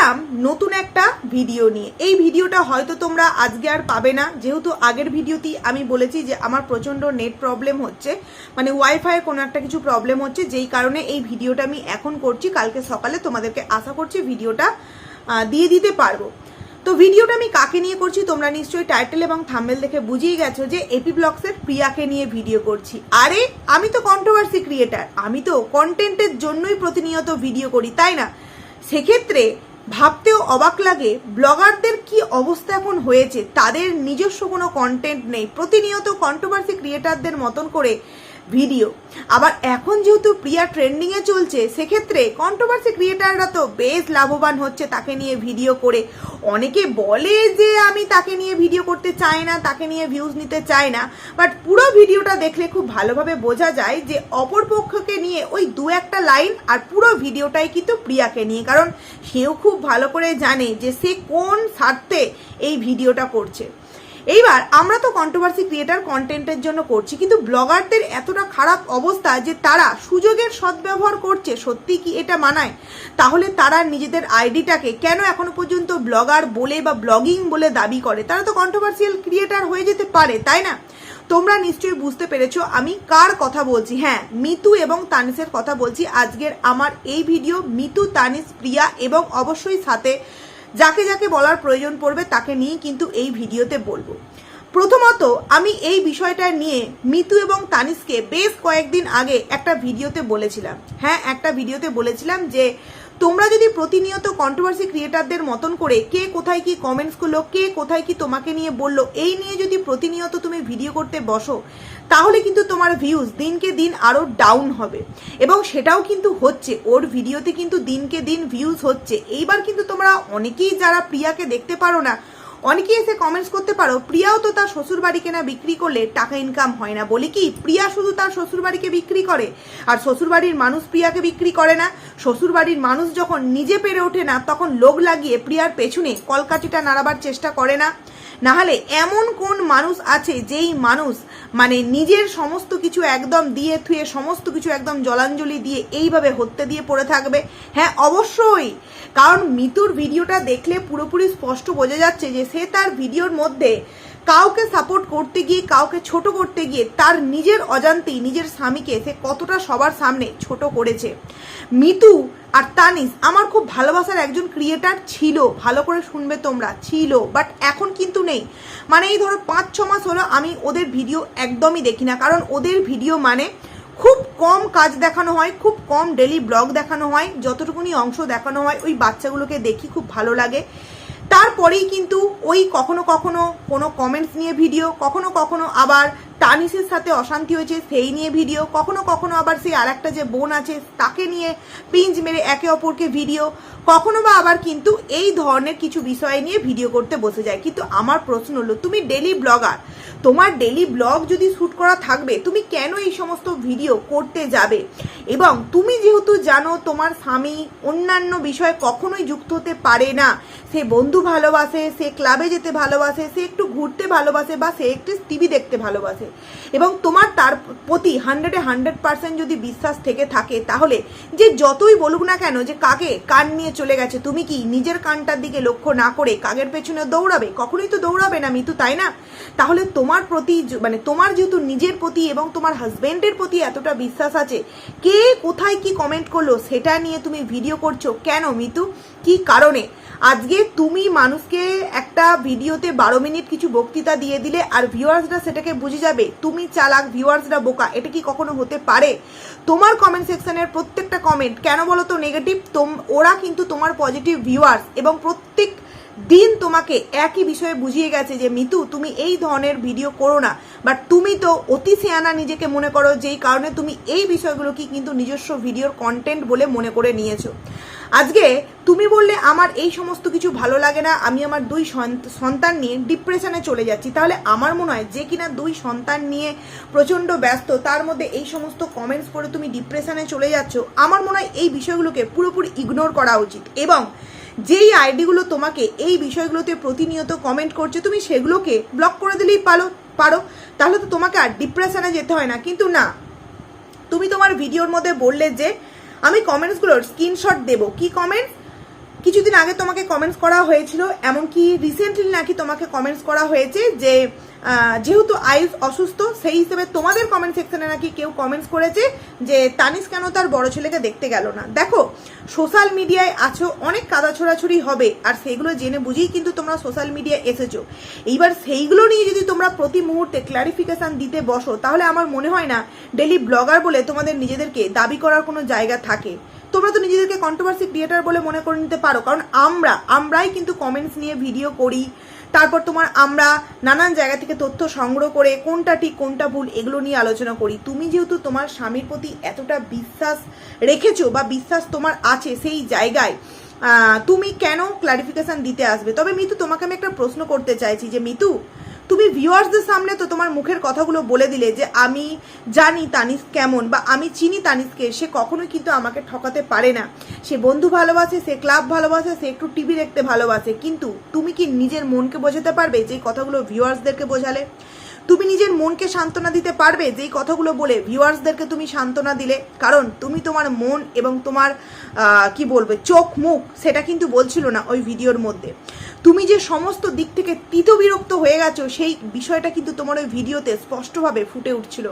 এলাম নতুন একটা ভিডিও নিয়ে। এই ভিডিওটা হয়তো তোমরা আজকে আর পাবে না। যেহেতু আগের ভিডিওতেই আমি বলেছি যে আমার প্রচণ্ড নেট প্রবলেম হচ্ছে মানে ওয়াইফাইয়ের কোনো একটা কিছু প্রবলেম হচ্ছে, যেই কারণে এই ভিডিওটা আমি এখন করছি। কালকে সকালে তোমাদেরকে আশা করছি ভিডিওটা দিয়ে দিতে পারব। তো ভিডিওটা আমি কাকে নিয়ে করছি তোমরা নিশ্চয়ই টাইটেল এবং থাম্বেল দেখে বুঝেই গেছো যে এপি ব্লগসের প্রিয়াকে নিয়ে ভিডিও করছি। আরে, আমি তো কন্ট্রোভার্সি ক্রিয়েটার আমি তো কন্টেন্টের জন্যই প্রতিনিয়ত ভিডিও করি, তাই না? সেক্ষেত্রে ভাবতেও অবাক লাগে, ব্লগারদের কি অবস্থা এখন হয়েছে? তাদের নিজস্ব কোনো কন্টেন্ট নেই। প্রতিনিয়ত কন্ট্রোভার্সি ক্রিয়েটারদের মতন করে ভিডিও। আবার এখন যেহেতু প্রিয়া ট্রেন্ডিংয়ে চলছে, সেক্ষেত্রে কন্ট্রোভার্সি ক্রিয়েটাররা তো বেশ লাভবান হচ্ছে তাকে নিয়ে ভিডিও করে। অনেকে বলে যে আমি তাকে নিয়ে ভিডিও করতে চাই না, তাকে নিয়ে ভিউজ নিতে চাই না। বাট পুরো ভিডিওটা দেখলে খুব ভালোভাবে বোঝা যায় যে অপর পক্ষকে নিয়ে ওই দু একটা লাইন আর পুরো ভিডিওটাই কিন্তু প্রিয়াকে নিয়ে। কারণ সেও খুব ভালো করে জানে যে সে কোন স্বার্থে এই ভিডিওটা করছে। এইবার আমরা তো কন্ট্রোভার্সি ক্রিয়েটার কন্টেন্টের জন্য করছি, কিন্তু ব্লগারদের এতটা খারাপ অবস্থা যে তারা সুযোগের সদ্ব্যবহার করছে, সত্যি কি এটা মানায়? তাহলে তারা নিজেদের আইডিটাকে কেন এখনও পর্যন্ত ব্লগার বলে বা ব্লগিং বলে দাবি করে? তারা তো কন্ট্রোভার্সিয়াল ক্রিয়েটার হয়ে যেতে পারে, তাই না? তোমরা নিশ্চয়ই বুঝতে পেরেছ আমি কার কথা বলছি। হ্যাঁ মিতু এবং তানিসের কথা বলছি। আজকের আমার এই ভিডিও মিতু, তানিস, প্রিয়া এবং অবশ্যই সাথে যাকে যাকে বলার প্রয়োজন পড়বে তাকে নিয়ে কিন্তু এই ভিডিওতে বলব। প্রথমত, আমি এই বিষয়টা নিয়ে মিতু এবং তানিসকে বেশ কয়েকদিন আগে একটা ভিডিওতে বলেছিলাম। হ্যাঁ একটা ভিডিওতে বলেছিলাম যে তোমরা যদি প্রতিনিয়ত কন্ট্রোভার্সি ক্রিয়েটারদের মতন করে কে কোথায় কি কমেন্টস করল, কে কোথায় কি তোমাকে নিয়ে বলল, এই নিয়ে যদি প্রতিনিয়ত তুমি ভিডিও করতে বসো, তাহলে কিন্তু তোমার ভিউজ দিনকে দিন আরও ডাউন হবে। এবং সেটাও কিন্তু হচ্ছে, ওর ভিডিওতে কিন্তু দিনকে দিন ভিউজ হচ্ছে। এইবার কিন্তু তোমরা অনেকেই যারা প্রিয়াকে দেখতে পারো না অনেকেই এসে কমেন্টস করতে পারো, প্রিয়াও তো তার শ্বশুর বাড়ি কেনা বিক্রি করলে টাকা ইনকাম হয় না। বলে কি, প্রিয়া শুধু তার শ্বশুর বাড়িকে বিক্রি করে, আর শ্বশুর বাড়ির মানুষ প্রিয়াকে বিক্রি করে না। শ্বশুর বাড়ির মানুষ যখন নিজে পেরে ওঠে না, তখন লোক লাগিয়ে প্রিয়ার পেছনে কলকাঠিটা নাড়াবার চেষ্টা করে না। নাহলে এমন কোন মানুষ আছে যেই মানুষ মানে নিজের সমস্ত কিছু একদম দিয়ে থুয়ে, সমস্ত কিছু একদম জলাঞ্জলি দিয়ে এইভাবে হত্যে দিয়ে পড়ে থাকবে? হ্যাঁ অবশ্যই। কারণ মিতুর ভিডিওটা দেখলে পুরোপুরি স্পষ্ট বোঝা যাচ্ছে যে সে তার ভিডিওর মধ্যে কাউকে সাপোর্ট করতে গিয়ে, কাউকে ছোট করতে গিয়ে, তার নিজের অজান্তেই, নিজের স্বামীকে সে কতটা সবার সামনে ছোট করেছে। মিতু আর তানিস আমার খুব ভালোবাসার একজন ক্রিয়েটার ছিল, ভালো করে শুনবে তোমরা, ছিল বাট এখন কিন্তু নেই। মানে এই ধরো পাঁচ, ছ মাস হলো আমি ওদের ভিডিও একদমই দেখি না, কারণ ওদের ভিডিও মানে খুব কম কাজ দেখানো হয়, খুব কম ডেলি ব্লগ দেখানো হয়, যতটুকুনি অংশ দেখানো হয়, ওই বাচ্চাগুলোকে দেখি খুব ভালো লাগে। তারপরেই কিন্তু ওই কখনো কখনো কোনো কমেন্টস নিয়ে ভিডিও কখনো কখনো আবার টানিসের সাথে অশান্তি হয়েছে, সেই নিয়ে ভিডিও কখনো কখনো আবার সেই আরেকটা যে বোন আছে, তাকে নিয়ে পিঞ্জ মেরে একে অপরকে ভিডিও কখনো বা আবার কিন্তু এই ধরনের কিছু বিষয় নিয়ে ভিডিও করতে বসে যায়। কিন্তু আমার প্রশ্ন হলো, তুমি ডেলি ব্লগার তোমার ডেলি ব্লগ যদি শ্যুট করা থাকবে, তুমি কেন এই সমস্ত ভিডিও করতে যাবে? এবং তুমি যেহেতু জানো, তোমার স্বামী অন্যান্য বিষয়ে কখনোই যুক্ত হতে পারে না সে বন্ধু ভালোবাসে, সে ক্লাবে যেতে ভালোবাসে, সে একটু ঘুরতে ভালোবাসে বা সে একটু টিভি দেখতে ভালোবাসে। এবং তোমার তার প্রতি হান্ড্রেডে হান্ড্রেড পার্সেন্ট যদি বিশ্বাস থেকে থাকে, তাহলে যে যতই বলুক না কেন যে কাকে কান নিয়ে চলে গেছে, তুমি কি নিজের কানটার দিকে লক্ষ্য না করে কাগের পেছনে দৌড়াবে? কখনোই তো দৌড়াবে না মিতু, তাই না? তাহলে তোমার প্রতি মানে তোমার যেহেতু নিজের প্রতি এবং তোমার হাজবেন্ডের প্রতি এতটা বিশ্বাস আছে, কে কোথায় কি কমেন্ট করল সেটা নিয়ে তুমি ভিডিও করছ? কেন মিতু? কি কারণে? আজকে তুমি মানুষকে একটা ভিডিওতে বারো মিনিট কিছু বক্তৃতা দিয়ে দিলে আর ভিউয়ার্সরা সেটাকে বুঝে যাবে, তুমি চালাক ভিউয়ার্সরা বোকা, এটা কি কখনো হতে পারে? তোমার কমেন্ট সেকশনের প্রত্যেকটা কমেন্ট কেন বলো তো নেগেটিভ তোম, ওরা কিন্তু তোমার পজিটিভ ভিউয়ার্স এবং প্রত্যেক দিন তোমাকে একই বিষয়ে বুঝিয়ে গেছে যে, মিতু, তুমি এই ধরনের ভিডিও করো না। বাট তুমি তো অতি সেয়ানা নিজেকে মনে করো, যেই কারণে তুমি এই বিষয়গুলোকে কিন্তু নিজস্ব ভিডিওর কন্টেন্ট বলে মনে করে নিয়েছো। আজকে তুমি বললে, আমার এই সমস্ত কিছু ভালো লাগে না, আমি আমার দুই সন্ত- সন্তান নিয়ে ডিপ্রেশনে চলে যাচ্ছি। তাহলে আমার মনে হয় যে কিনা দুই সন্তান নিয়ে প্রচণ্ড ব্যস্ত, তার মধ্যে এই সমস্ত কমেন্টস করে তুমি ডিপ্রেশনে চলে যাচ্ছ, আমার মনে হয় এই বিষয়গুলোকে পুরোপুরি ইগনোর করা উচিত। এবং যেই আইডিগুলো তোমাকে এই বিষয়গুলোতে প্রতিনিয়ত কমেন্ট করছে, তুমি সেগুলোকে ব্লক করে দিলেই পারো পারো। তাহলে তো তোমাকে আর ডিপ্রেশনে যেতে হয় না। কিন্তু না, তুমি তোমার ভিডিওর মধ্যে বললে যে, আমি কমেন্টসগুলোর স্ক্রিনশট দেবো। কি কমেন্টস কিছুদিন আগে তোমাকে কমেন্টস করা হয়েছিল, এমনকি রিসেন্টলি নাকি তোমাকে কমেন্টস করা হয়েছে যে যেহেতু আয়ুষ অসুস্থ, সেই হিসেবে তোমাদের কমেন্ট সেকশনে নাকি কেউ কমেন্টস করেছে যে, তানিস কেন তার বড় ছেলেকে দেখতে গেল না? দেখো সোশ্যাল মিডিয়ায় আছো, অনেক কাদা ছোড়াছুড়ি হবে, আর সেগুলো জেনে বুঝেই কিন্তু তোমরা সোশ্যাল মিডিয়ায় এসেছ। এইবার সেইগুলো নিয়ে যদি তোমরা প্রতি মুহূর্তে ক্লারিফিকেশান দিতে বসো, তাহলে আমার মনে হয় না ডেলি ব্লগার বলে তোমাদের নিজেদেরকে দাবি করার কোনো জায়গা থাকে। তোমরা তো নিজেদেরকে কন্ট্রোভার্সি ক্রিয়েটার বলে মনে করে নিতে পারো, কারণ আমরা, আমরাই কিন্তু কমেন্টস নিয়ে ভিডিও করি তারপর তোমার আমরা নানান জায়গা থেকে তথ্য সংগ্রহ করে কোনটা ঠিক, কোনটা ভুল, এগুলো নিয়ে আলোচনা করি। তুমি যেহেতু তোমার স্বামীর প্রতি এতটা বিশ্বাস রেখেছো বা বিশ্বাস তোমার আছে সেই জায়গায় তুমি কেন ক্লারিফিকেশন দিতে আসবে? তবে মিতু, তোমাকে আমি একটা প্রশ্ন করতে চাইছি যে মিতু, তুমি ভিউয়ার্সদের সামনে তো তোমার মুখের কথাগুলো বলে দিলে যে আমি জানি তানিস কেমন বা আমি চিনি তানিসকে, সে কখনোই কিন্তু আমাকে ঠকাতে পারে না। সে বন্ধু ভালোবাসে, সে ক্লাব ভালোবাসে, সে একটু টিভি দেখতে ভালোবাসে। কিন্তু তুমি কি নিজের মনকে বোঝাতে পারবে যে কথাগুলো ভিউয়ার্সদেরকে বোঝালে? তুমি নিজের মনকে সান্ত্বনা দিতে পারবে যেই কথাগুলো বলে ভিউয়ার্সদেরকে তুমি সান্ত্বনা দিলে। কারণ তুমি তোমার মন এবং তোমার কি বলবে, চোখ, মুখ সেটা কিন্তু বলছিল না ওই ভিডিওর মধ্যে। তুমি যে সমস্ত দিক থেকে তিতবিরক্ত হয়ে গেছো সেই বিষয়টা কিন্তু তোমার ওই ভিডিওতে স্পষ্টভাবে ফুটে উঠছিল।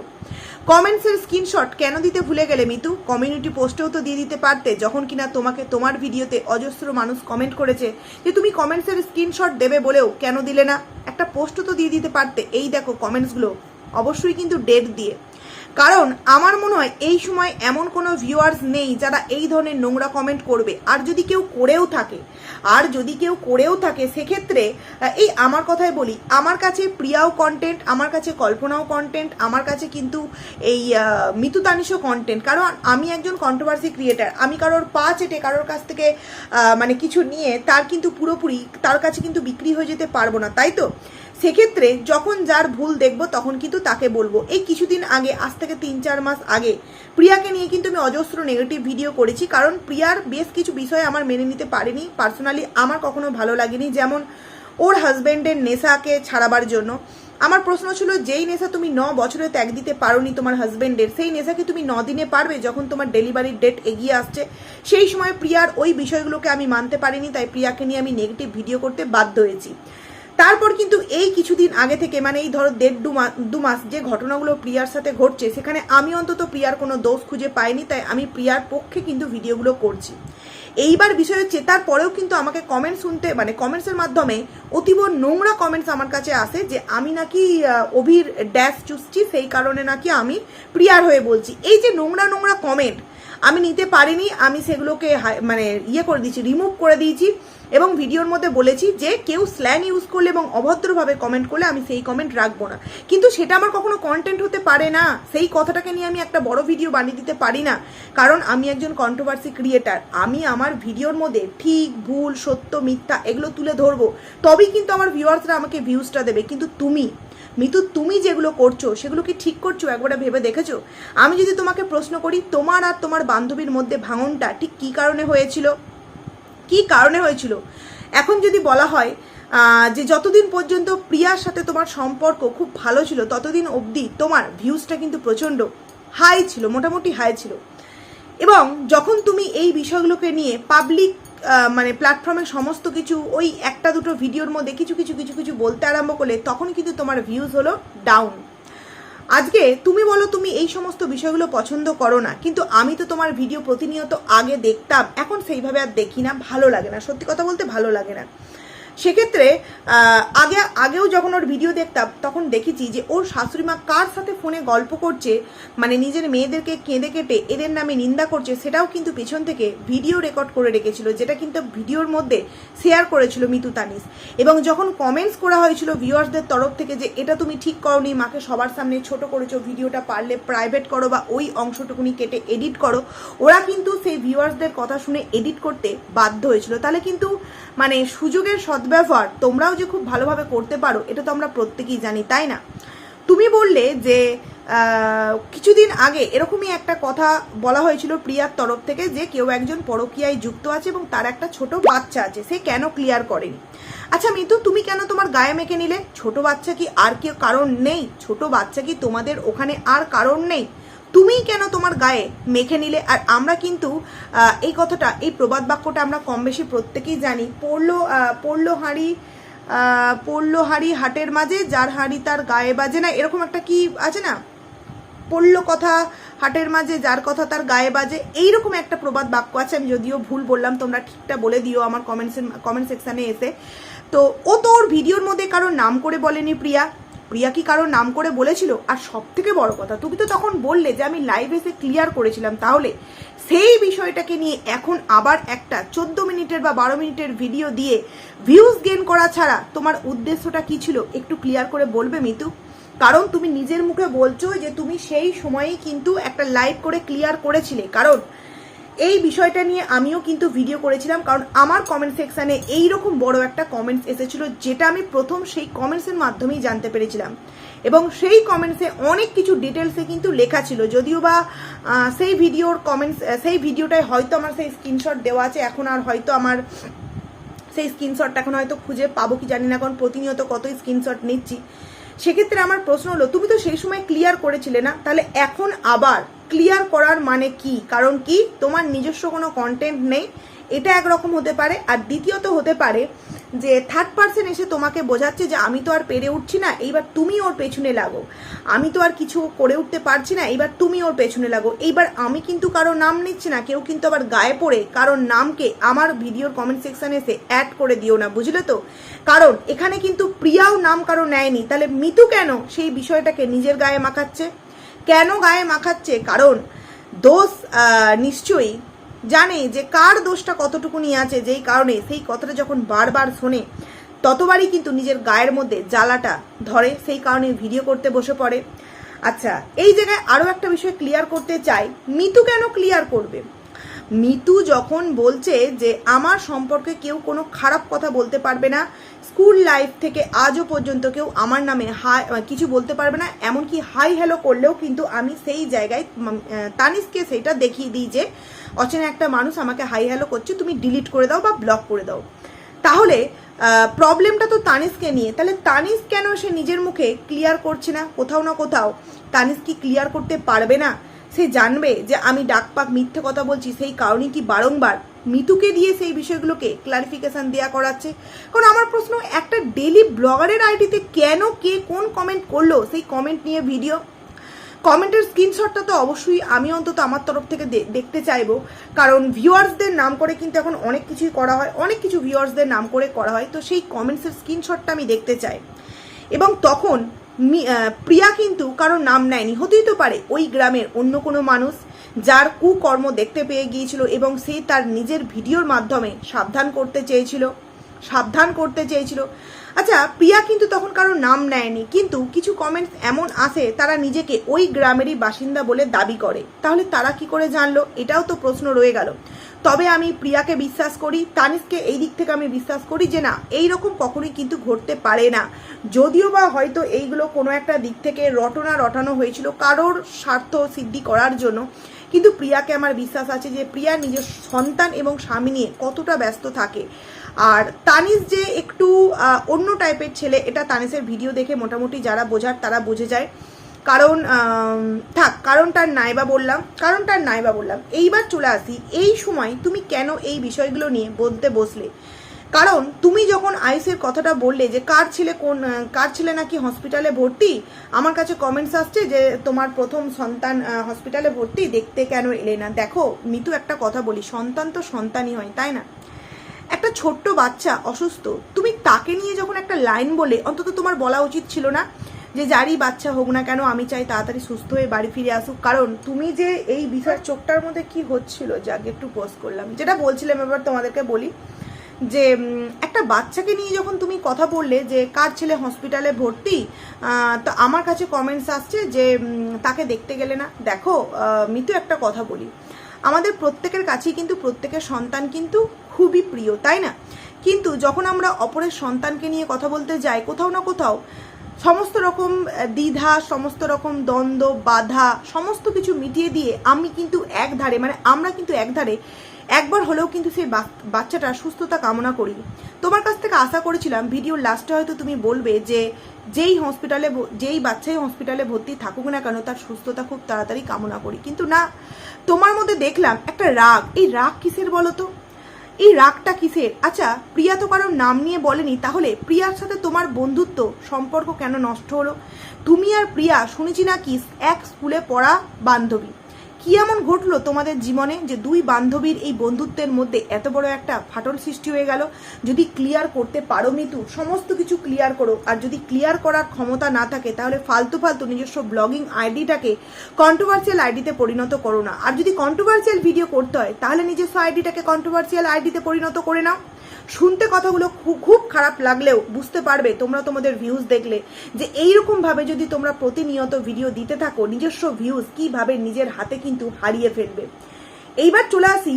কমেন্টসের স্ক্রিনশট কেন দিতে ভুলে গেলে মিতু? কমিউনিটি পোস্টেও তো দিয়ে দিতে পারতে, যখন কিনা তোমাকে তোমার ভিডিওতে অজস্র মানুষ কমেন্ট করেছে যে তুমি কমেন্টসের স্ক্রিনশট দেবে বলেও কেন দিলে না? একটা পোস্টও তো দিয়ে দিতে পারতে, এই দেখো কমেন্টসগুলো। অবশ্যই কিন্তু ডেট দিয়ে। কারণ আমার মনে হয় এই সময় এমন কোনো ভিউয়ার্স নেই যারা এই ধরনের নোংরা কমেন্ট করবে। আর যদি কেউ করেও থাকে আর যদি কেউ করেও থাকে সেক্ষেত্রে এই আমার কথাই বলি আমার কাছে প্রিয়াও কন্টেন্ট আমার কাছে কল্পনাও কন্টেন্ট আমার কাছে কিন্তু এই আহ, মিতু কন্টেন্ট কারণ আমি একজন কন্ট্রোভার্সি ক্রিয়েটার আমি কারোর পা চেটে কারোর কাছ থেকে মানে কিছু নিয়ে তার কিন্তু পুরোপুরি তার কাছে কিন্তু বিক্রি হয়ে যেতে পারব না তাই তো? সেক্ষেত্রে যখন যার ভুল দেখব, তখন কিন্তু তাকে বলব। এই কিছুদিন আগে, আজ থেকে তিন চার মাস আগে, প্রিয়াকে নিয়ে কিন্তু আমি অজস্র নেগেটিভ ভিডিও করেছি। কারণ প্রিয়ার বেশ কিছু বিষয় আমার মেনে নিতে পারিনি। পার্সোনালি আমার কখনো ভালো লাগেনি। যেমন, ওর হাজবেন্ডের নেশাকে ছাড়াবার জন্য। আমার প্রশ্ন ছিল, যেই নেশা তুমি ন বছরে ত্যাগ দিতে পারোনি তোমার হাজব্যান্ডের সেই নেশাকে তুমি ন দিনে পারবে যখন তোমার ডেলিভারির ডেট এগিয়ে আসছে? সেই সময় প্রিয়ার ওই বিষয়গুলোকে আমি মানতে পারিনি, তাই প্রিয়াকে নিয়ে আমি নেগেটিভ ভিডিও করতে বাধ্য হয়েছি। তারপর কিন্তু এই কিছুদিন আগে থেকে মানে এই ধরো দেড় দু মাস যে ঘটনাগুলো প্রিয়ার সাথে ঘটছে, সেখানে আমি অন্তত প্রিয়ার কোনো দোষ খুঁজে পাইনি, তাই আমি প্রিয়ার পক্ষে কিন্তু ভিডিওগুলো করছি। এইবার বিষয় হচ্ছে, তারপরেও কিন্তু আমাকে কমেন্ট শুনতে মানে কমেন্টসের মাধ্যমে অতীব নোংরা কমেন্টস আমার কাছে আসে যে আমি নাকি অভির ড্যাশ চুষছি, সেই কারণে নাকি আমি প্রিয়ার হয়ে বলছি। এই যে নোংরা নোংরা কমেন্ট আমি নিতে পারিনি, আমি সেগুলোকে মানে ইয়ে করে দিয়েছি রিমুভ করে দিয়েছি এবং ভিডিওর মধ্যে বলেছি যে কেউ স্ল্যাং ইউজ করলে এবং অভদ্রভাবে কমেন্ট করলে আমি সেই কমেন্ট রাখব না। কিন্তু সেটা আমার কখনো কন্টেন্ট হতে পারে না। সেই কথাটাকে নিয়ে আমি একটা বড় ভিডিও বানিয়ে দিতে পারি না। কারণ আমি একজন কন্ট্রোভার্সি ক্রিয়েটার আমি আমার ভিডিওর মধ্যে ঠিক, ভুল, সত্য, মিথ্যা এগুলো তুলে ধরবো। তবেই কিন্তু আমার ভিউয়ার্সরা আমাকে ভিউজটা দেবে। কিন্তু তুমি মিতু, তুমি যেগুলো করছ, সেগুলো কি ঠিক করছ? একবারে ভেবে দেখেছ? আমি যদি তোমাকে প্রশ্ন করি, তোমার আর তোমার বান্ধবীর মধ্যে ভাঙনটা ঠিক কী কারণে হয়েছিল? কি কারণে হয়েছিল? এখন যদি বলা হয় যে যতদিন পর্যন্ত প্রিয়ার সাথে তোমার সম্পর্ক খুব ভালো ছিল, ততদিন অবধি তোমার ভিউজটা কিন্তু প্রচণ্ড হাই ছিল, মোটামুটি হাই ছিল। এবং যখন তুমি এই বিষয়গুলোকে নিয়ে পাবলিক মানে প্ল্যাটফর্মে সমস্ত কিছু, ওই একটা দুটো ভিডিওর মধ্যে কিছু কিছু কিছু কিছু বলতে আরম্ভ করলে তখন কিন্তু তোমার ভিউজ হলো ডাউন আজকে তুমি বলো, তুমি এই সমস্ত বিষয়গুলো পছন্দ করো না, কিন্তু আমি তো তোমার ভিডিও প্রতিনিয়ত আগে দেখতাম, এখন সেইভাবে আর দেখি না, ভালো লাগে না। সত্যি কথা বলতে ভালো লাগে না। সেক্ষেত্রে আগে, আগেও যখন ওর ভিডিও দেখতাম, তখন দেখেছি যে ওর শাশুড়ি মা কার সাথে ফোনে গল্প করছে মানে নিজের মেয়েদেরকে কেঁদে কেটে এদের নামে নিন্দা করছে, সেটাও কিন্তু পেছন থেকে ভিডিও রেকর্ড করে রেখেছিল, যেটা কিন্তু ভিডিওর মধ্যে শেয়ার করেছিল মিতু তানিস। এবং যখন কমেন্টস করা হয়েছিল ভিউয়ার্সদের তরফ থেকে যে, এটা তুমি ঠিক করনি, মাকে সবার সামনে ছোট করেছ ভিডিওটা পারলে প্রাইভেট করো বা ওই অংশটুকুনি কেটে এডিট করো, ওরা কিন্তু সেই ভিউয়ার্সদের কথা শুনে এডিট করতে বাধ্য হয়েছিল। তাহলে কিন্তু মানে সুযোগের সদ্ব্যবহার তোমরাও যে খুব ভালোভাবে করতে পারো, এটা তো আমরা প্রত্যেকেই জানি, তাই না? তুমি বললে যে কিছুদিন আগে এরকমই একটা কথা বলা হয়েছিল প্রিয়ার তরফ থেকে যে, কেউ একজন পরকীয়ায় যুক্ত আছে এবং তার একটা ছোট বাচ্চা আছে, সে কেন ক্লিয়ার করেনি? আচ্ছা মিতু, তুমি কেন তোমার গায়ে মেখে নিলে? ছোট বাচ্চা কি আর কেউ, কারণ নেই? ছোট বাচ্চা কি তোমাদের ওখানে আর কারণ নেই? তুমি কেন তোমার গায়ে মেখে নিলে? আর আমরা কিন্তু এই কথাটা, এই প্রবাদ বাক্যটা আমরা কম বেশি প্রত্যেকেই জানি। পড়ল পড়ল হাঁড়ি পড়ল হাঁড়ি হাটের মাঝে, যার হাঁড়ি তার গায়ে বাজে না। এরকম একটা কি আছে না? পড়ল কথা হাটের মাঝে, যার কথা তার গায়ে বাজে। এইরকম একটা প্রবাদ বাক্য আছে, আমি যদিও ভুল বললাম, তোমরা ঠিকটা বলে দিও আমার কমেন্টস কমেন্ট সেকশানে এসে। তো ও তো ওর ভিডিওর মধ্যে কারোর নাম করে বলেনি, প্রিয়া। প্রিয়া কি কারোর নাম করে বলেছিল? আর সব থেকে বড় কথা, তুমি তো তখন বললে যে আমি লাইভ এসে ক্লিয়ার করেছিলাম। তাহলে সেই বিষয়টাকে নিয়ে এখন আবার একটা চোদ্দ মিনিটের বা বারো মিনিটের ভিডিও দিয়ে ভিউজ গেন করা ছাড়া তোমার উদ্দেশ্যটা কি ছিল? একটু ক্লিয়ার করে বলবে মিতু? কারণ তুমি নিজের মুখে বলছো যে তুমি সেই সময়েই কিন্তু একটা লাইভ করে ক্লিয়ার করেছিলে। কারণ এই বিষয়টা নিয়ে আমিও কিন্তু ভিডিও করেছিলাম, কারণ আমার কমেন্ট সেকশানে এইরকম বড় একটা কমেন্টস এসেছিল, যেটা আমি প্রথম সেই কমেন্টসের মাধ্যমেই জানতে পেরেছিলাম। এবং সেই কমেন্টসে অনেক কিছু ডিটেলসে কিন্তু লেখা ছিল, যদিও বা সেই ভিডিওর কমেন্টস সেই ভিডিওটায় হয়তো আমার সেই স্ক্রিনশট দেওয়া আছে, এখন আর হয়তো আমার সেই স্ক্রিনশটটা এখন হয়তো খুঁজে পাবো কি জানি না, কারণ প্রতিনিয়ত কতই স্ক্রিনশট নিচ্ছি। সেক্ষেত্রে আমার প্রশ্ন হলো, তুমি তো সেই সময় ক্লিয়ার করেছিলে না, তাহলে এখন আবার ক্লিয়ার করার মানে কি? কারণ কি? তোমার নিজস্ব কোনো কন্টেন্ট নেই। এটা একরকম হতে পারে, আর দ্বিতীয়ত হতে পারে যে থার্ড পার্সন এসে তোমাকে বোঝাচ্ছে যে আমি তো আর পেরে উঠছি না, এইবার তুমি ওর পেছনে লাগো। আমি তো আর কিছু করে উঠতে পারছি না, এইবার তুমি ওর পেছনে লাগো। এইবার আমি কিন্তু কারও নাম নিচ্ছি না, কেউ কিন্তু আবার গায়ে পড়ে কারোর নামকে আমার ভিডিওর কমেন্ট সেকশানে এসে অ্যাড করে দিও না, বুঝলে তো? কারণ এখানে কিন্তু প্রিয়াও নাম কারও নেয়নি, তাহলে মিতু কেন সেই বিষয়টাকে নিজের গায়ে মাখাচ্ছে? কেন গায়ে মাখাচ্ছে? কারণ দোষ নিশ্চয়ই জানে যে কার দোষটা কতটুকুনি আছে, যেই কারণে সেই কথাটা যখন বারবার শোনে, ততবারই কিন্তু নিজের গায়ের মধ্যে জ্বালাটা ধরে, সেই কারণে ভিডিও করতে বসে পড়ে। আচ্ছা এই জায়গায় আরও একটা বিষয় ক্লিয়ার করতে চাই। মিতু কেন ক্লিয়ার করবে? মিতু যখন বলছে যে আমার সম্পর্কে কেউ কোনো খারাপ কথা বলতে পারবে না, স্কুল লাইফ থেকে আজও পর্যন্ত কেউ আমার নামে হাই কিছু বলতে পারবে না, এমনকি হাই হ্যালো করলেও কিন্তু আমি সেই জায়গায় তানিশকে সেটা দেখিয়ে দিই যে অচেনা একটা মানুষ আমাকে হাই হ্যালো করছে, তুমি ডিলিট করে দাও বা ব্লক করে দাও। তাহলে প্রবলেমটা তো তানিশকে নিয়ে। তাহলে তানিশ কেন সে নিজের মুখে ক্লিয়ার করছে না? কোথাও না কোথাও তানিশ কি ক্লিয়ার করতে পারবে না? সে জানবে যে আমি ডাকপাক মিথ্যে কথা বলছি, সেই কারণে কি বারংবার মিতুকে দিয়ে সেই বিষয়গুলোকে ক্লারিফিকেশন দেওয়া করাচ্ছে? কারণ আমার প্রশ্ন, একটা ডেলি ব্লগারের আইডিতে কেন কে কোন কমেন্ট করল? সেই কমেন্ট নিয়ে ভিডিও কমেন্টের স্ক্রিনশটটা তো অবশ্যই আমি অন্তত আমার তরফ থেকে দেখতে চাইব। কারণ ভিউয়ার্সদের নাম করে কিন্তু এখন অনেক কিছুই করা হয়, অনেক কিছু ভিউয়ার্সদের নাম করে করা হয়। তো সেই কমেন্টসের স্ক্রিনশটটা আমি দেখতে চাই। এবং তখন প্রিয়া কিন্তু কারোর নাম নেয়নি। হতেই তো পারে ওই গ্রামের অন্য কোনো মানুষ যার কুকর্ম দেখতে পেয়ে গিয়েছিল এবং সে তার নিজের ভিডিওর মাধ্যমে সাবধান করতে চেয়েছিল, সাবধান করতে চেয়েছিল। আচ্ছা প্রিয়া কিন্তু তখন কারও নাম নেয়নি, কিন্তু কিছু কমেন্টস এমন আসে তারা নিজেকে ওই গ্রামেরই বাসিন্দা বলে দাবি করে। তাহলে তারা কি করে জানলো? এটাও তো প্রশ্ন রয়ে গেল। তবে আমি প্রিয়াকে বিশ্বাস করি, তানিশকে এই দিক থেকে আমি বিশ্বাস করি যে না এই রকম কখনোই কিন্তু ঘটতে পারে না। যদিও বা হয়তো এইগুলো কোনো একটা দিক থেকে রটনা রটানো হয়েছিল কারোর স্বার্থ সিদ্ধি করার জন্য, কিন্তু প্রিয়াকে আমার বিশ্বাস আছে যে প্রিয়া নিজের সন্তান এবং স্বামী নিয়ে কতটা ব্যস্ত থাকে। আর তানিশ যে একটু অন্য টাইপের ছেলে, এটা তানিশের ভিডিও দেখে মোটামুটি যারা বোঝার তারা বুঝে যায়। কারণ থাক কারণটার নাইবা বললাম কারণটার নাইবা বললাম। এইবার চলে আসি, এই সময় তুমি কেন এই বিষয়গুলো নিয়ে বলতে বসলে? কারণ তুমি যখন আইসের কথাটা বললে যে কার ছেলে কোন, কার ছেলে নাকি হসপিটালে ভর্তি, আমার কাছে কমেন্টস আসছে যে তোমার প্রথম সন্তান হসপিটালে ভর্তি, দেখতে কেন এলে না? দেখো, মিতু একটা কথা বলি, সন্তান তো সন্তানই হয়, তাই না? একটা ছোট্ট বাচ্চা, অসুস্থ, তুমি তাকে নিয়ে যখন একটা লাইন বলে, অন্তত তোমার বলা উচিত ছিল না যে যারই বাচ্চা হোক না কেন, আমি চাই তাড়াতাড়ি সুস্থ হয়ে বাড়ি ফিরে আসুক। কারণ তুমি যে এই বিষয়ের চোখটার মধ্যে কি হচ্ছিল, যাকে, একটু পোস্ট করলাম। যেটা বলছিলাম, এবার তোমাদেরকে বলি যে একটা বাচ্চাকে নিয়ে যখন তুমি কথা বললে যে, কার ছেলে হসপিটালে ভর্তি? তো আমার কাছে কমেন্টস আসছে যে তাকে দেখতে গেলে না। দেখো মিতু একটা কথা বলি। আমাদের প্রত্যেকের কাছেই কিন্তু প্রত্যেকের সন্তান কিন্তু খুবই প্রিয়, তাই না? কিন্তু যখন আমরা অপরের সন্তানকে নিয়ে কথা বলতে যাই, কোথাও না কোথাও সমস্ত রকম দ্বিধা, সমস্ত রকম দ্বন্দ্ব, বাধা, সমস্ত কিছু মিটিয়ে দিয়ে আমি কিন্তু একধারে মানে আমরা কিন্তু এক ধারে একবার হলেও কিন্তু সেই বাচ্চাটার সুস্থতা কামনা করি। তোমার কাছ থেকে আশা করেছিলাম ভিডিওর লাস্টে হয়তো তুমি বলবে যে যেই হসপিটালে যেই বাচ্চাই হসপিটালে ভর্তি থাকুক না কেন তার সুস্থতা খুব তাড়াতাড়ি কামনা করি। কিন্তু না, তোমার মধ্যে দেখলাম একটা রাগ। এই রাগ কিসের বলো তো? এই রাগটা কিসের? আচ্ছা প্রিয়া তো কারোর নাম নিয়ে বলেনি, তাহলে প্রিয়ার সাথে তোমার বন্ধুত্ব সম্পর্ক কেন নষ্ট হলো? তুমি আর প্রিয়া শুনেছি নাকি এক স্কুলে পড়া বান্ধবী। কি এমন ঘটলো তোমাদের জীবনে যে দুই বান্ধবীর এই বন্ধুত্বের মধ্যে এত বড় একটা ফাটল সৃষ্টি হয়ে গেল? যদি ক্লিয়ার করতে পারো মিতু, সমস্ত কিছু ক্লিয়ার করো। আর যদি ক্লিয়ার করার ক্ষমতা না থাকে, তাহলে ফালতু ফালতু নিজস্ব ব্লগিং আইডিটাকে কন্ট্রোভার্সিয়াল আইডিতে পরিণত করো না। আর যদি কন্ট্রোভার্সিয়াল ভিডিও করতে হয়, তাহলে নিজস্ব আইডিটাকে কন্ট্রোভার্সিয়াল আইডিতে পরিণত করে নাও। শুনতে কথাগুলো খুব খুব খারাপ লাগলেও বুঝতে পারবে, তোমরা তোমাদের ভিউজ দেখলে, যে এইরকম ভাবে যদি তোমরা প্রতিনিয়ত ভিডিও দিতে থাকো, নিজস্ব ভিউজ কীভাবে নিজের হাতে কিন্তু হারিয়ে ফেলবে। এইবার চলে আসি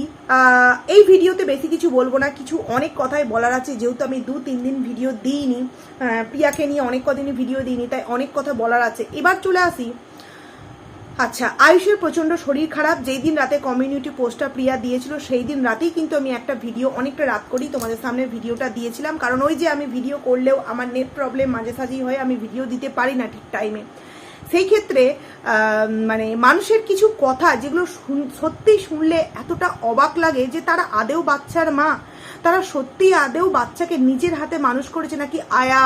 এই ভিডিওতে বেশি কিছু বলব না, কিছু অনেক কথাই বলার আছে, যেহেতু আমি দু তিন দিন ভিডিও দিইনি প্রিয়াকে নিয়ে অনেক কদিনই ভিডিও দিইনি, তাই অনেক কথা বলার আছে। এবার চলে আসি আচ্ছা আয়ুষের প্রচণ্ড শরীর খারাপ, যেই দিন রাতে কমিউনিটি পোস্টটা প্রিয়া দিয়েছিল, সেই দিন রাতেই কিন্তু আমি একটা ভিডিও অনেকটা রাত করেই তোমাদের সামনে ভিডিওটা দিয়েছিলাম। কারণ ওই যে আমি ভিডিও করলেও আমার নেট প্রবলেম মাঝে সাঝেই হয়, আমি ভিডিও দিতে পারি না ঠিক টাইমে সেই ক্ষেত্রে মানে মানুষের কিছু কথা যেগুলো সত্যি শুনলে এতটা অবাক লাগে যে তারা আদেও বাচ্চার মা। তারা সত্যি আদেও বাচ্চাকে নিজের হাতে মানুষ করেছে নাকি আয়া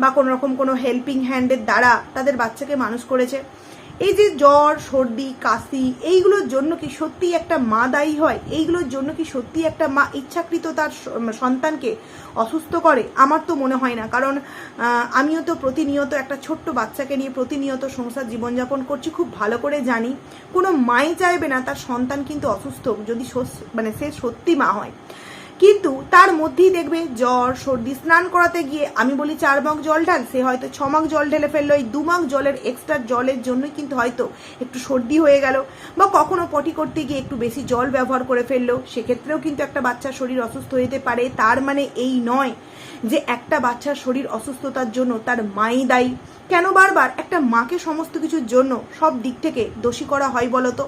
বা কোনো রকম কোনো হেল্পিং হ্যান্ডের দ্বারা তাদের বাচ্চাকে মানুষ করেছে। এই যে জ্বর, সর্দি, কাশি, এইগুলোর জন্য কি সত্যি একটা মা দায়ী হয়? এইগুলোর জন্য কি সত্যি একটা মা ইচ্ছাকৃত তার সন্তানকে অসুস্থ করে? আমার তো মনে হয় না। কারণ আমিও তো প্রতিনিয়ত একটা ছোট্ট বাচ্চাকে নিয়ে প্রতিনিয়ত সংসার জীবনযাপন করছি, খুব ভালো করে জানি। কোনো মাই চাইবে না তার সন্তান কিন্তু অসুস্থ যদি মানে সে সত্যি মা হয়। কিন্তু তার মধ্যেই দেখবে জ্বর, সর্দি স্নান করাতে গিয়ে আমি বলি চার মগ জল ঢাল, সে হয়তো ছ মগ জল ঢেলে ফেলল, এই দু মগ জলের এক্সট্রা জলের জন্যই কিন্তু হয়তো একটু সর্দি হয়ে গেল বা কখনো পটি করতে গিয়ে একটু বেশি জল ব্যবহার করে ফেলল, সেক্ষেত্রেও কিন্তু একটা বাচ্চার শরীর অসুস্থ যেতে পারে। তার মানে এই নয় যে একটা বাচ্চার শরীর অসুস্থতার জন্য তার মাই দায়ী। কেন বারবার? একটা মাকে সমস্ত কিছুর জন্য সব দিক থেকে দোষী করা হয় বলতো।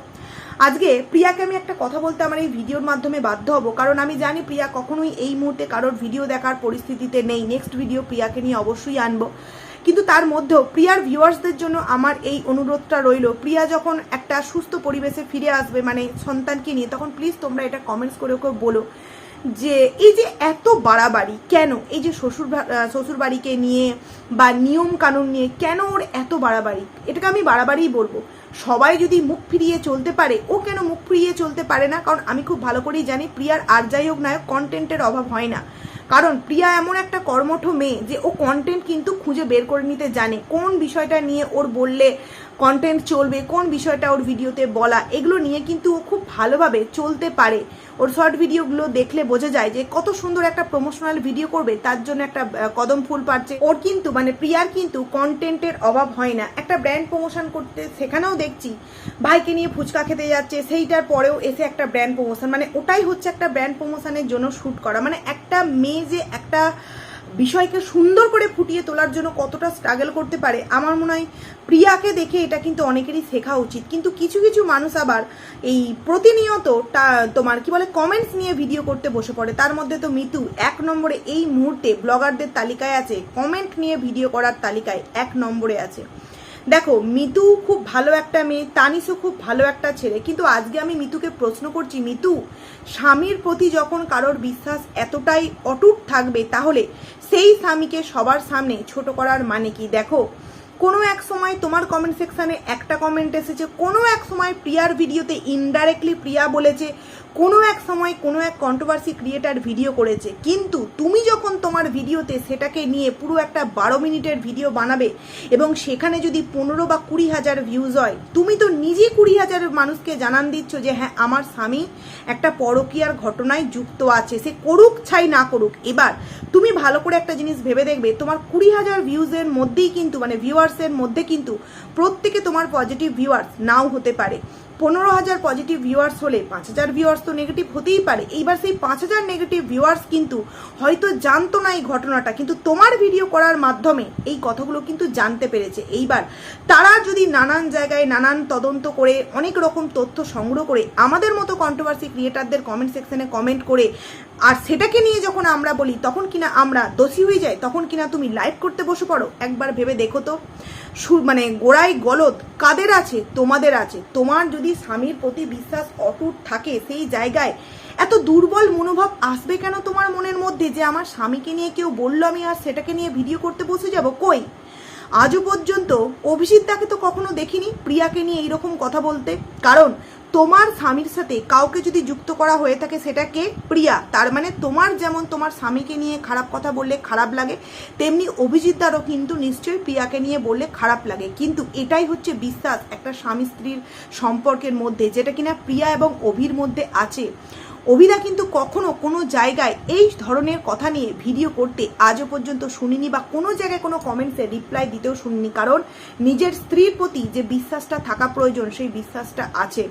আজকে প্রিয়াকে আমি একটা কথা বলতে আমার এই ভিডিওর মাধ্যমে বাধ্য হব, কারণ আমি জানি প্রিয়া কখনোই এই মুহূর্তে কারোর ভিডিও দেখার পরিস্থিতিতে নেই। নেক্সট ভিডিও প্রিয়াকে নিয়ে অবশ্যই আনব। কিন্তু তার মধ্যেও প্রিয়ার ভিউয়ার্সদের জন্য আমার এই অনুরোধটা রইল, প্রিয়া যখন একটা সুস্থ পরিবেশে ফিরে আসবে মানে সন্তানকে নিয়ে, তখন প্লিজ তোমরা এটা কমেন্টস করে ওকে বলো যে, এই যে এত বাড়াবাড়ি, কেন? এই যে শ্বশুর শ্বশুর বাড়িকে নিয়ে বা নিয়ম কানুন নিয়ে কেন ওর এত বাড়াবাড়ি? এটাকে আমি বাড়াবাড়িই বলব। সবাই যদি মুখ ফিরিয়ে চলতে পারে, ও কেন মুখ ফিরিয়ে চলতে পারে না? কারণ আমি খুব ভালো করেই জানি প্রিয়ার আর যাই হোক নায়ক কন্টেন্টের অভাব হয় না। কারণ প্রিয়া এমন একটা কর্মঠ মেয়ে যে ও কন্টেন্ট কিন্তু খুঁজে বের করে নিতে জানে। কোন বিষয়টা নিয়ে ওর বললে কন্টেন্ট চলবে, কোন বিষয়টা ওর ভিডিওতে বলা, এগুলো নিয়ে কিন্তু ও খুব ভালোভাবে চলতে পারে। ওর শর্ট ভিডিওগুলো দেখলে বোঝা যায় যে কত সুন্দর একটা প্রমোশনাল ভিডিও করবে, তার জন্য একটা কদম ফুল পাচ্ছে ওর কিন্তু মানে প্রিয়ার কিন্তু কন্টেন্টের অভাব হয় না। একটা ব্র্যান্ড প্রমোশন করতে সেখানেও দেখছি, ভাইকে নিয়ে ফুচকা খেতে যাচ্ছে, সেইটার পরেও এসে একটা ব্র্যান্ড প্রমোশন মানে ওটাই হচ্ছে একটা ব্র্যান্ড প্রমোশনের জন্য শ্যুট করা। মানে একটা মেয়ে যে একটা বিষয়কে সুন্দর করে ফুটিয়ে তোলার জন্য কতটা স্ট্রাগল করতে পারে, আমার মনে হয় প্রিয়াকে দেখে এটা কিন্তু অনেকেরই শেখা উচিত। কিন্তু কিছু কিছু মানুষ আবার এই প্রতিনিয়ত তোমার কি বলে কমেন্টস নিয়ে ভিডিও করতে বসে পড়ে। তার মধ্যে তো মিতু এক নম্বরে এই মুহূর্তে ব্লগারদের তালিকায় আছে কমেন্ট নিয়ে ভিডিও করার তালিকায় এক নম্বরে আছে। দেখো, মিতু খুব ভালো একটা মেয়ে তানিশও খুব ভালো একটা ছেলে, কিন্তু আজকে আমি মিতুকে প্রশ্ন করছি, মিতু, স্বামীর প্রতি যখন কারোর বিশ্বাস এতটাই অটুট থাকবে, তাহলে সেই স্বামীকে সবার সামনে ছোট করার মানে কি? দেখো, কোনো এক সময় তোমার কমেন্ট সেকশানে একটা কমেন্ট এসেছে, কোনো এক সময় প্রিয়ার ভিডিওতে ইনডাইরেক্টলি প্রিয়া বলেছে কোনো এক সময় কোনো এক কন্ট্রোভার্সি ক্রিয়েটার ভিডিও করেছে। কিন্তু তুমি যখন তোমার ভিডিওতে সেটাকে নিয়ে পুরো একটা বারো মিনিটের ভিডিও বানাবে এবং সেখানে যদি পনেরো বা কুড়ি হাজার ভিউজ হয়, তুমি তো নিজেই কুড়ি হাজার মানুষকে জানান দিচ্ছ যে হ্যাঁ আমার স্বামী একটা পরকীয়ার ঘটনায় যুক্ত আছে, সে করুক ছাই না করুক। এবার তুমি ভালো করে একটা জিনিস ভেবে দেখবে, তোমার কুড়ি হাজার ভিউজের মধ্যেই কিন্তু মানে ভিউয়ার্সের মধ্যে কিন্তু প্রত্যেকে তোমার পজিটিভ ভিউয়ার্স নাও হতে পারে। পনেরো হাজার পজিটিভ ভিউয়ার্স হলে পাঁচ হাজার ভিউয়ার্স তো নেগেটিভ হতেই পারে। এইবার সেই পাঁচ হাজার নেগেটিভ ভিউয়ার্স কিন্তু হয়তো জানতো না এই ঘটনাটা, কিন্তু তোমার ভিডিও করার মাধ্যমে এই কথাগুলো কিন্তু জানতে পেরেছে। এইবার তারা যদি নানান জায়গায় নানান তদন্ত করে, অনেক রকম তথ্য সংগ্রহ করে, আমাদের মতো কন্ট্রোভার্সি ক্রিয়েটারদের কমেন্ট সেকশনে কমেন্ট করে আর সেটাকে নিয়ে যখন আমরা বলি, তখন কিনা আমরা দোষী হয়ে যাই? তখন কিনা তুমি লাইভ করতে বসে পড়ো? একবার ভেবে দেখো তো। মানে গোড়ায় গলদ কাদের আছে? তোমাদের আছে। তোমার যদি স্বামীর প্রতি বিশ্বাস অটুট থাকে সেই জায়গায়, এত দুর্বল মনোভাব আসবে কেন তোমার মনের মধ্যে যে আমার স্বামীকে নিয়ে কেউ বলল আমি আর সেটাকে নিয়ে ভিডিও করতে বসে যাব? কই? আজও পর্যন্ত অভিজিৎ দাকে তো কখনো দেখিনি, প্রিয়াকে নিয়ে এইরকম কথা বলতে। কারণ, তোমার স্বামীর সাথে কাউকে যদি যুক্ত করা হয়ে থাকে সেটাকে প্রিয়া। তার মানে তোমার যেমন তোমার স্বামীকে নিয়ে খারাপ কথা বললে খারাপ লাগে, তেমনি অভিজিৎ দারও কিন্তু নিশ্চয়ই প্রিয়াকে নিয়ে বললে খারাপ লাগে। কিন্তু এটাই হচ্ছে বিশ্বাস একটা স্বামী স্ত্রীর সম্পর্কের মধ্যে, যেটা কিনা প্রিয়া এবং অভির মধ্যে আছে। অভিদা কিন্তু কখনো কোনো জায়গায় এই ধরনের কথা নিয়ে ভিডিও করতে আজও পর্যন্ত শুনিনি বা কোনো জায়গায় কোনো কমেন্টসে রিপ্লাই দিতেও শুনিনি। কারণ নিজের স্ত্রীর প্রতি যে বিশ্বাসটা থাকা প্রয়োজন, সেই বিশ্বাসটা আছে।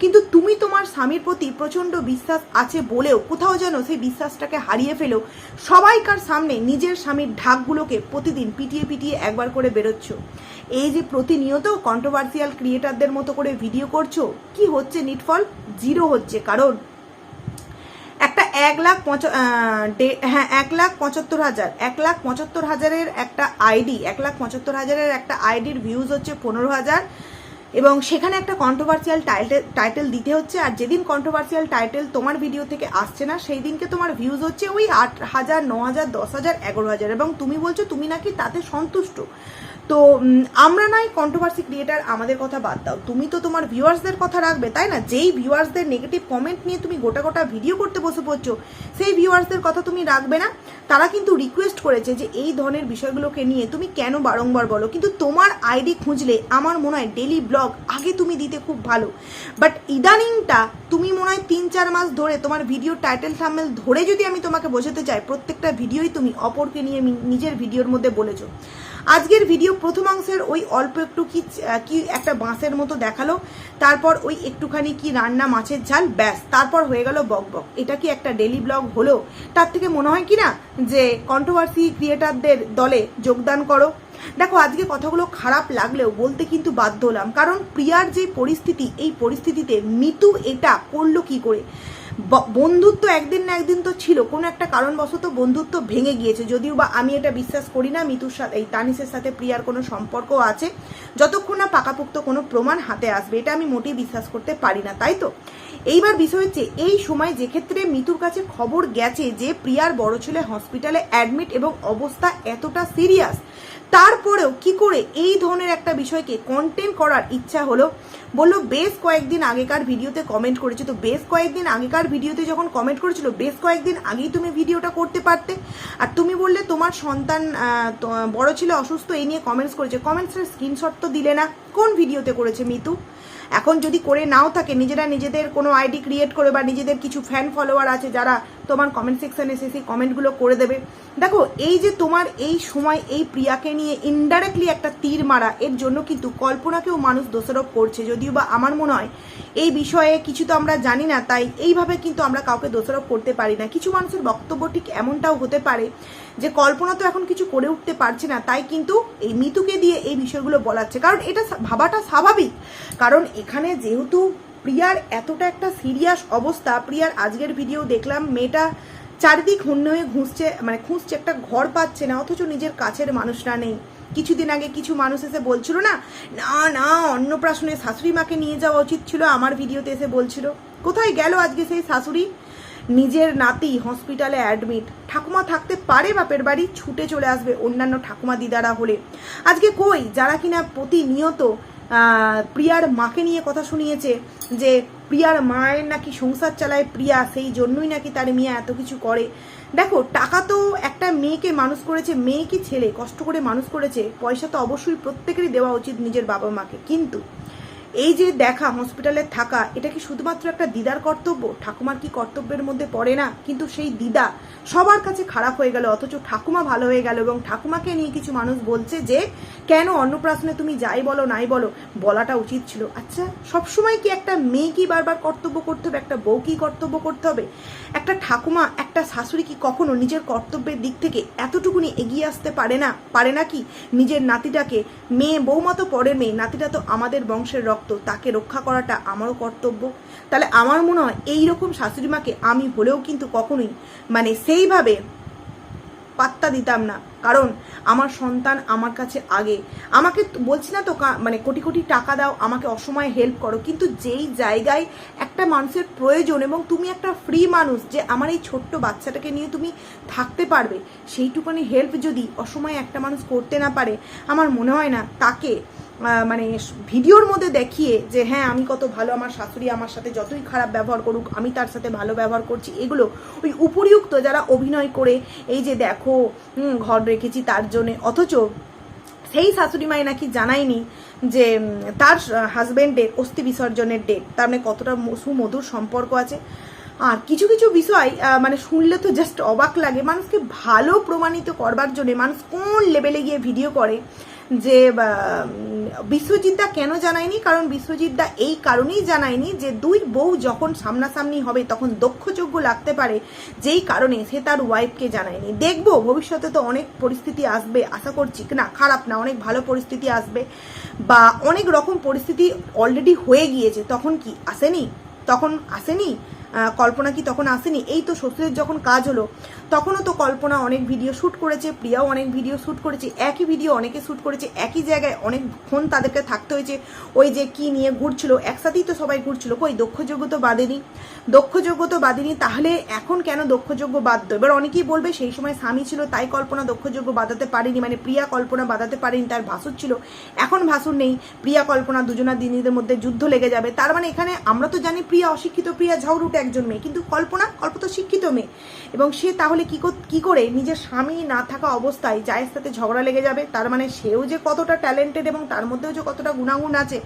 কিন্তু তুমি তোমার স্বামীর প্রতি প্রচণ্ড বিশ্বাস আছে বলেও, কোথাও যেন সেই বিশ্বাসটাকে হারিয়ে ফেলেও সবাইকার সামনে নিজের স্বামীর ঢাকগুলোকে প্রতিদিন পিটিয়ে পিটিয়ে একবার করে বেরোচ্ছ। এই যে প্রতিনিয়ত কন্ট্রোভার্সিয়াল ক্রিয়েটারদের মতো করে ভিডিও করছ, কি হচ্ছে? নিটফল জিরো হচ্ছে। কারণ এক লাখ পঁচ- হ্যাঁ এক লাখ পঁচাত্তর হাজার। এক লাখ পঁচাত্তর হাজারের একটা আইডি, এক লাখ পঁচাত্তর হাজারের একটা আইডির ভিউজ হচ্ছে পনেরো হাজার। এবং সেখানে একটা কন্ট্রোভার্সিয়াল টাইটেল টাইটেল দিতে হচ্ছে, আর যেদিন কন্ট্রোভার্সিয়াল টাইটেল তোমার ভিডিও থেকে আসছে না, সেই দিনকে তোমার ভিউজ হচ্ছে ওই আট হাজার, ন হাজার, দশ হাজার, এগারো হাজার। এবং তুমি বলছো তুমি নাকি তাতে সন্তুষ্ট। তো আমরা নাই কন্ট্রোভার্সি ক্রিয়েটার আমাদের কথা বাদ দাও। তুমি তো তোমার ভিউয়ার্সদের কথা রাখবে, তাই না? যেই ভিউয়ার্সদের নেগেটিভ কমেন্ট নিয়ে তুমি গোটা গোটা ভিডিও করতে বসে পড়ছো, সেই ভিউয়ার্সদের কথা তুমি রাখবে না। তারা কিন্তু রিকোয়েস্ট করেছে যে এই ধরনের বিষয়গুলোকে নিয়ে তুমি কেন বারংবার বলো? কিন্তু তোমার আইডি খুঁজলে আমার মনে হয় ডেলি ব্লগ আগে তুমি দিতে খুব ভালো। বাট ইদানিংটা তুমি মনে হয় তিন চার মাস ধরে তোমার ভিডিও টাইটেল থাম্বেল ধরে যদি আমি তোমাকে বোঝাতে চাই, প্রত্যেকটা ভিডিওই তুমি অপরকে নিয়ে নিজের ভিডিওর মধ্যে বলেছ। আজকের ভিডিও প্রথমাংশের ওই অল্প একটু কি কি একটা বাঁশের মতো দেখাল, তারপর ওই একটুখানি কি রান্না মাছের ঝাল, ব্যাস, তারপর হয়ে গেল বক বক। এটা কি একটা ডেলি ব্লগ হলো? তার থেকে মনে হয় কি না, যে কন্ট্রোভার্সি ক্রিয়েটারদের দলে যোগদান করো। দেখো, আজকে কথাগুলো খারাপ লাগলেও বলতে কিন্তু বাধ্য হলাম। কারণ প্রিয়ার যে পরিস্থিতি, এই পরিস্থিতিতে মিতু এটা করল কি করে? বন্ধুত্ব একদিন না একদিন তো ছিল। কোনো একটা কারণবশত বন্ধুত্ব ভেঙে গিয়েছে। যদিও বা আমি এটা বিশ্বাস করি না, মিতুর সাথে এই তানিসের সাথে প্রিয়ার কোনো সম্পর্ক আছে। যতক্ষণ না পাকাপোক্ত কোনো প্রমাণ হাতে আসবে, এটা আমি মোটেই বিশ্বাস করতে পারি না, তাই তো? এইবার বিষয় হচ্ছে, এই সময় যে ক্ষেত্রে মিতুর কাছে খবর গেছে যে প্রিয়ার বড় ছেলে হসপিটালে অ্যাডমিট এবং অবস্থা এতটা সিরিয়াস তারপরেও কি করে এই ধরনের একটা বিষয়কে কন্টেন্ট করার ইচ্ছা হলো, বলল, বেশ কয়েকদিন আগেকার ভিডিওতে কমেন্ট করেছে। তো বেশ কয়েকদিন আগেকার ভিডিওতে যখন কমেন্ট করেছিল, বেশ কয়েকদিন আগেই তুমি ভিডিওটা করতে পারতে। আর তুমি বললে, তোমার সন্তান বড় ছিল, অসুস্থ, এই নিয়ে কমেন্টস করেছে। কমেন্টসের স্ক্রিনশট তো দিলে না। কোন ভিডিওতে করেছে মিতু? এখন যদি করে নাও থাকে, নিজেরা নিজেদের কোনো আইডি ক্রিয়েট করে বা নিজেদের কিছু ফ্যান ফলোয়ার আছে যারা তোমার কমেন্ট সেকশনে এসে সেই কমেন্টগুলো করে দেবে। দেখো, এই যে তোমার এই সময় এই প্রিয়াকে নিয়ে ইনডাইরেক্টলি একটা তীর মারা, এর জন্য কিন্তু কল্পনাকেও মানুষ দোষারোপ করছে। যদিও বা আমার মনে হয় এই বিষয়ে কিছু তো আমরা জানি না, তাই এইভাবে কিন্তু আমরা কাউকে দোষারোপ করতে পারি না। কিছু মানুষের বক্তব্য ঠিক এমনটাও হতে পারে যে কল্পনা তো এখন কিছু করে উঠতে পারছে না, তাই কিন্তু এই মিতুকে দিয়ে এই বিষয়গুলো বলাচ্ছে। কারণ এটা ভাবাটা স্বাভাবিক। কারণ এখানে যেহেতু প্রিয়ার এতটা একটা সিরিয়াস অবস্থা, প্রিয়ার আজকের ভিডিও দেখলাম, মেয়েটা চারিদিক হন্য হয়ে ঘুষছে মানে খুঁজছে, একটা ঘর পাচ্ছে না, অথচ নিজের কাছের মানুষরা নেই। কিছুদিন আগে কিছু মানুষ এসে বলছিল না না না, অন্নপ্রাশনে শাশুড়ি মাকে নিয়ে যাওয়া উচিত ছিল, আমার ভিডিওতে এসে বলছিল। কোথায় গেল আজকে সেই শাশুড়ি? নিজের নাতি হসপিটালে অ্যাডমিট ঠাকুমা থাকতে পারে বাপের বাড়ি, ছুটে চলে আসবে অন্যান্য ঠাকুমা দিদারা হলে। আজকে কই? যারা কিনা প্রতিনিয়ত প্রিয়ার মাকে নিয়ে কথা শুনিয়েছে যে প্রিয়ার মায়ের নাকি সংসার চালায় প্রিয়া, সেই জন্যই নাকি তার মিয়া এত কিছু করে। দেখো, টাকা তো একটা মেয়েকে মানুষ করেছে, মেয়ে কি ছেলে? কষ্ট করে মানুষ করেছে, পয়সা তো অবশ্যই প্রত্যেকেরই দেওয়া উচিত নিজের বাবা মাকে কিন্তু এই যে দেখা হসপিটালে থাকা, এটা কি শুধুমাত্র একটা দিদার কর্তব্য? ঠাকুমার কি কর্তব্যের মধ্যে পড়ে না? কিন্তু সেই দিদা সবার কাছে খারাপ হয়ে গেল, অথচ ঠাকুমা ভালো হয়ে গেল এবং ঠাকুমাকে নিয়ে কিছু মানুষ বলছে যে, কেন অন্নপ্রাশনে তুমি যাই বলো, নাই বলো? বলাটা উচিত ছিল। আচ্ছা সবসময় কি একটা মেয়ে কি বারবার কর্তব্য করতে হবে, একটা বউ কি কর্তব্য করতে হবে? একটা ঠাকুমা, একটা শাশুড়ি কি কখনো নিজের কর্তব্যের দিক থেকে এতটুকুনি এগিয়ে আসতে পারে না? পারে না কি? নিজের নাতিটাকে, মেয়ে, বৌমা তো পরের মেয়ে, নাতিটা তো আমাদের বংশের রক্ত। তাকে রক্ষা করাটা আমারও কর্তব্য। তাহলে আমার মনে হয় এইরকম শাশুড়ি মাকে আমি হলেও কিন্তু কখনোই মানে সেইভাবে পাত্তা দিতাম না। কারণ আমার সন্তান আমার কাছে আগে। আমাকে বলছি না তো মানে কোটি কোটি টাকা দাও, আমাকে অসময়ে হেল্প করো। কিন্তু যেই জায়গায় একটা মানুষের প্রয়োজন এবং তুমি একটা ফ্রি মানুষ যে আমার এই ছোট্ট বাচ্চাটাকে নিয়ে তুমি থাকতে পারবে, সেইটুকুনি হেল্প যদি অসময়ে একটা মানুষ করতে না পারে, আমার মনে হয় না তাকে মানে ভিডিওর মধ্যে দেখিয়ে যে হ্যাঁ আমি কত ভালো, আমার শাশুড়ি আমার সাথে যতই খারাপ ব্যবহার করুক, আমি তার সাথে ভালো ব্যবহার করছি, এগুলো ওই উপরিউক্ত যারা অভিনয় করে, এই যে দেখো ঘর রেখেছি তার জন্যে, অথচ সেই শাশুড়ি মাই নাকি জানায়নি যে তার হাজবেন্ডের অস্থি বিসর্জনের ডেট তার মানে কতটা সুমধুর সম্পর্ক আছে। আর কিছু কিছু বিষয় মানে শুনলে তো জাস্ট অবাক লাগে। মানুষকে ভালো প্রমাণিত করবার জন্য, মানুষ কোন লেভেলে গিয়ে ভিডিও করে যে বিশ্বজিৎদা কেন জানায়নি? কারণ বিশ্বজিৎদা এই কারণেই জানায়নি যে, দুই বউ যখন সামনাসামনি হবে, তখন দক্ষযোগ্য লাগতে পারে যেই কারণে সে তার ওয়াইফকে জানায়নি। দেখব, ভবিষ্যতে তো অনেক পরিস্থিতি আসবে, আশা করছি না, খারাপ না, অনেক ভালো পরিস্থিতি আসবে, বা অনেক রকম পরিস্থিতি অলরেডি হয়ে গিয়েছে, তখন কি, আসেনি? তখন আসেনি? কল্পনা কি তখন আসেনি? এই তো শ্বশুরের যখন কাজ হলো, তখনও তো কল্পনা অনেক ভিডিও শ্যুট করেছে, প্রিয়াও অনেক ভিডিও শ্যুট করেছে, একই ভিডিও অনেকে শ্যুট করেছে, একই জায়গায় অনেকক্ষণ তাদেরকে থাকতে হয়েছে, ওই যে কি নিয়ে ঘুরছিল, একসাথেই তো সবাই ঘুরছিল, কই দক্ষযোগ্য তো বাদেনি দক্ষযোগ্য তো বাদেনি, তাহলে এখন কেন দক্ষযোগ্য বাধ্য এবার অনেকেই বলবে সেই সময় স্বামী ছিল, তাই কল্পনা দক্ষযোগ্য বাঁধাতে পারেনি মানে প্রিয়া কল্পনা বাঁধাতে পারেনি, তার ভাসুর ছিল, এখন ভাসুর নেই, প্রিয়া কল্পনা দুজনা দিনীদের মধ্যে যুদ্ধ লেগে যাবে, তার মানে এখানে আমরা তো জানি প্রিয়া অশিক্ষিত, প্রিয়া ঝগড়ুটে একজন মেয়ে, কিন্তু কল্পনা কল্প তো শিক্ষিত মেয়ে। এবং সে তাহলে কি কি করে? নিজের স্বামী না থাকা অবস্থায় জায়ের সাথে ঝগড়া লেগে যাবে। তার মানে সেও যে কতটা ট্যালেন্টেড এবং তার মধ্যেও যে কতটা গুণাগুণ আছে,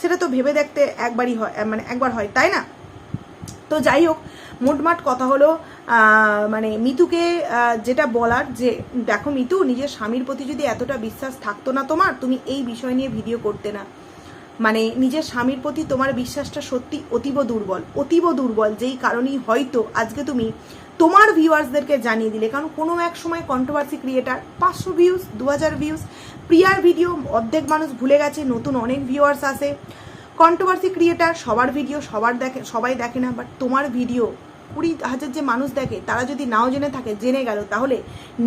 সেটা তো ভেবে দেখতে একবারই হয় মানে একবার হয়, তাই না? তো যাই হোক, মোটমাট কথা হলো মানে মিতুকে যেটা বলার যে, দেখো মিতু, নিজের স্বামীর প্রতি যদি এতটা বিশ্বাস থাকতো না তোমার, তুমি এই বিষয় নিয়ে ভিডিও করতে না। মানে নিজের স্বামীর প্রতি তোমার বিশ্বাসটা সত্যি অতীব দুর্বল অতীব দুর্বল যেই কারণেই হয়তো আজকে তুমি তোমার ভিউয়ার্সদেরকে জানিয়ে দিলে। কারণ কোনো এক সময় কন্ট্রোভার্সি ক্রিয়েটার পাঁচশো ভিউজ দু হাজার ভিউজ প্রিয়ার ভিডিও অর্ধেক মানুষ ভুলে গেছে, নতুন অনেক ভিউয়ার্স আসে। কন্ট্রোভার্সি ক্রিয়েটার সবার ভিডিও সবার দেখে, সবাই দেখে না বাট তোমার ভিডিও কুড়ি হাজার যে মানুষ দেখে, তারা যদি নাও জেনে থাকে, জেনে গেল, তাহলে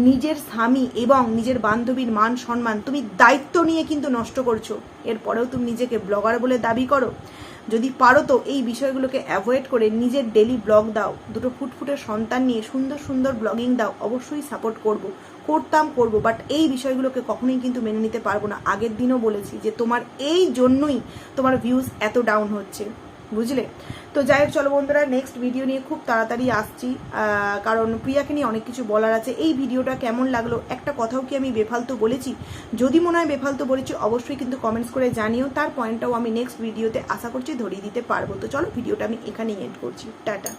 নিজের স্বামী এবং নিজের বান্ধবীর মান, সম্মান তুমি দায়িত্ব নিয়ে কিন্তু নষ্ট করছ। এরপরেও তুমি নিজেকে ব্লগার বলে দাবি করো। যদি পারো তো এই বিষয়গুলোকে অ্যাভয়েড করে নিজের ডেলি ব্লগ দাও। দুটো ফুটফুটে সন্তান নিয়ে সুন্দর সুন্দর ব্লগিং দাও। অবশ্যই সাপোর্ট করব। করতাম করব বাট এই বিষয়গুলোকে কখনোই কিন্তু মেনে নিতে পারব না। আগের দিনও বলেছি যে তোমার এই জন্যই তোমার ভিউজ এত ডাউন হচ্ছে। বুঝলে? তো যাই হোক, চলো বন্ধুরা নেক্সট ভিডিও নিয়ে খুব তাড়াতাড়ি আসছি। কারণ প্রিয়াকে নিয়ে অনেক কিছু বলার আছে। এই ভিডিওটা কেমন লাগল? একটা কথাও কি আমি বেফালতু বলেছি? যদি মনে হয় বেফালতু বলেছি, অবশ্যই কিন্তু কমেন্টস করে জানিও। তার পয়েন্টটাও আমি নেক্সট ভিডিওতে আশা করছি ধরিয়ে দিতে পারব। তো চলো ভিডিওটা আমি এখানেই এড করছি। টাটা।